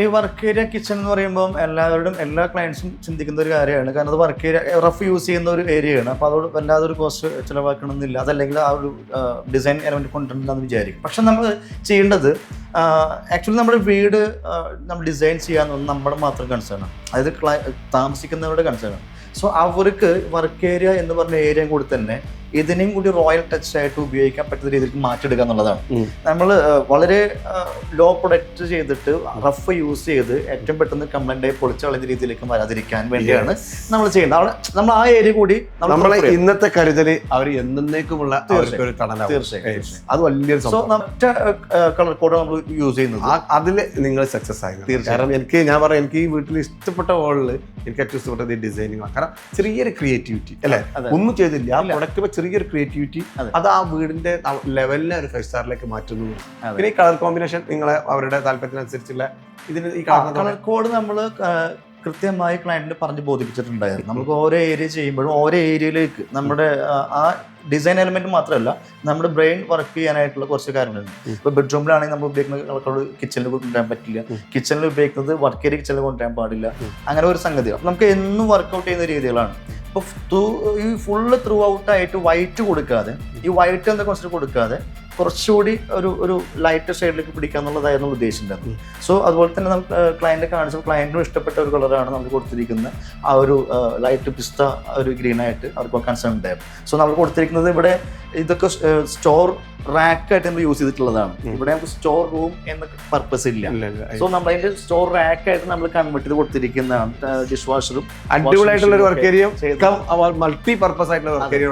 ഈ work area kitchen എന്ന് പറയുമ്പോൾ എല്ലാവരും എല്ലാ ക്ലയൻസും ചിന്തിക്കുന്ന ഒരു കാര്യമാണ്. കാരണം അത് വർക്ക് ഏരിയ റഫ് യൂസ് ചെയ്യുന്ന ഒരു ഏരിയയാണ് അപ്പോൾ അതോട് വല്ലാതെ ഒരു കോസ്റ്റ് ചിലവാക്കണമെന്നില്ല അതല്ലെങ്കിൽ ആ ഒരു ഡിസൈൻ എലമെന്റ് കൊണ്ടുവരണമെന്ന് വിചാരിക്കും. പക്ഷെ നമ്മൾ ചെയ്യേണ്ടത് ആക്ച്വലി നമ്മുടെ വീട് നമ്മൾ ഡിസൈൻ ചെയ്യാന്നുള്ളത് നമ്മുടെ മാത്രം കൺസേൺ ആണ്. അതായത് താമസിക്കുന്നവരുടെ കൺസേൺ ആണ്. സോ അവർക്ക് വർക്ക് ഏരിയ എന്ന് പറഞ്ഞ ഏരിയ കൂടി തന്നെ ഇതിനെയും കൂടി റോയൽ ടച്ച് ആയിട്ട് ഉപയോഗിക്കാൻ പറ്റുന്ന രീതിയിലേക്ക് മാറ്റിയെടുക്കുക എന്നുള്ളതാണ്. നമ്മൾ വളരെ ലോ പ്രൊഡക്റ്റ് ചെയ്തിട്ട് റഫ് യൂസ് ചെയ്ത് ഏറ്റവും പെട്ടെന്ന് കംപ്ലൈന്റ് ആയി പൊളിച്ചു കളഞ്ഞ രീതിയിലേക്ക് വരാതിരിക്കാൻ വേണ്ടിയാണ് നമ്മൾ ചെയ്യുന്നത്. അവിടെ നമ്മൾ ആ ഏരിയ കൂടി നമ്മളെ. ഇന്നത്തെ കരുതൽ അവർ എന്നേക്കുമുള്ള തീർച്ചയായും. അത് വലിയൊരു സോ സംഭവം. മറ്റേ കളർ കോഡ് നമ്മൾ യൂസ് ചെയ്യുന്നത്. ആ അതിൽ നിങ്ങൾ സക്സസ് ആയി തീർച്ചയായും. എനിക്ക് ഞാൻ പറയാം എനിക്ക് ഈ വീട്ടിൽ ഇഷ്ടപ്പെട്ട ഹോളിൽ എനിക്ക് ഏറ്റവും ഇഷ്ടപ്പെട്ടത് ഈ ഡിസൈനിങ് കാരണം ചെറിയൊരു ക്രിയേറ്റിവിറ്റി അല്ലെ? ഒന്നും ചെയ്തില്ല. ആ പ്രൊഡക്റ്റ് ചെറിയൊരു ക്രിയേറ്റിവിറ്റി അതെ. ആ വീടിന്റെ ലെവലിനെ ഒരു ഫൈവ് സ്റ്റാറിലേക്ക് മാറ്റുന്നു. പിന്നെ ഈ കളർ കോമ്പിനേഷൻ നിങ്ങളെ അവരുടെ താല്പര്യത്തിനനുസരിച്ചുള്ള ഇതിന് ഈ കളർ കോഡ് നമ്മൾ കൃത്യമായി ക്ലയന്റിന് പറഞ്ഞ് ബോധിപ്പിച്ചിട്ടുണ്ടായിരുന്നു. നമുക്ക് ഓരോ ഏരിയ ചെയ്യുമ്പോഴും ഓരോ ഏരിയയിലേക്ക് നമ്മുടെ ആ, ഡിസൈൻ എലമെന്റ് മാത്രമല്ല നമ്മുടെ ബ്രെയിൻ വർക്ക് ചെയ്യാനായിട്ടുള്ള കുറച്ച് കാര്യങ്ങളുണ്ട്. ഇപ്പൊ ബെഡ്റൂമിലാണെങ്കിൽ നമ്മൾ ഉപയോഗിക്കുന്ന കിച്ചണിൽ കൊണ്ടുവരാൻ പറ്റില്ല. കിച്ചണിൽ ഉപയോഗിക്കുന്നത് വർക്ക് ഏരിയ കിച്ചണിൽ കൊണ്ടുവരാൻ പാടില്ല. അങ്ങനെ ഒരു സംഗതിയാണ്. അപ്പൊ നമുക്ക് എന്നും വർക്കൗട്ട് ചെയ്യുന്ന രീതികളാണ്. ഇപ്പൊ ഈ ഫുള്ള് ത്രൂ ഔട്ട് ആയിട്ട് വൈറ്റ് കൊടുക്കാതെ ഈ വൈറ്റ് എന്ന കോൺസെപ്റ്റ് കൊടുക്കാതെ കുറച്ചുകൂടി ഒരു ഒരു ലൈറ്റ് ഷെയ്ഡിലേക്ക് പിടിക്കുക എന്നുള്ളതായിരുന്നു ഉദ്ദേശം തന്നെ സോ അതുപോലെ തന്നെ നമുക്ക് ക്ലയന്റ് കാണിച്ചപ്പോൾ ക്ലയന്റിനും ഇഷ്ടപ്പെട്ട ഒരു കളറാണ് നമുക്ക് കൊടുത്തിരിക്കുന്നത്. ആ ഒരു ലൈറ്റ് പിസ്ത ഒരു ഗ്രീനായിട്ട് അവർക്ക് കൺസേൺ ഉണ്ടായിരുന്നു. സോ നമ്മൾ കൊടുത്തിരിക്കുന്നത് ഇവിടെ ഇതൊക്കെ സ്റ്റോർ റാക്കായിട്ട് നമ്മൾ യൂസ് ചെയ്തിട്ടുള്ളതാണ്. ഇവിടെ നമുക്ക് സ്റ്റോർ റൂം എന്ന പർപ്പസ് ഇല്ല. സോ നമ്മൾ അതിന്റെ സ്റ്റോർ റാക്കായിട്ട് നമ്മൾ കൺവേർട്ട് ചെയ്ത് കൊടുത്തിരിക്കുന്നതാണ് ഡിഷ് വാഷറും അടിപൊളിയായിട്ടുള്ള ഒരു വർക്ക് ഏരിയ മൾട്ടി പർപ്പസ് ആയിട്ടുള്ള വർക്ക് ഏരിയ